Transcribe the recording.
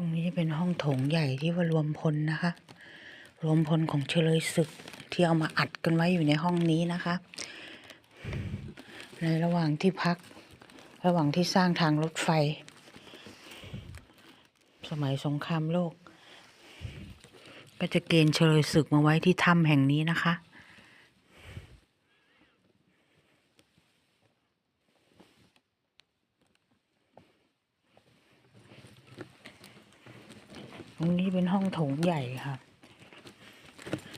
รงนี้จะเป็นห้องโถงใหญ่ที่ว่ารวมพลนะคะ รวมพลของเฉลยศึกที่เอามาอัดกันไว้อยู่ในห้องนี้นะคะ ในระหว่างที่พัก ระหว่างที่สร้างทางรถไฟ สมัยสงครามโลก ก็จะเกณฑ์เฉลยศึกมาไว้ที่ถ้ำแห่งนี้นะคะ ตรงนี้เป็นห้องโถงใหญ่ค่ะ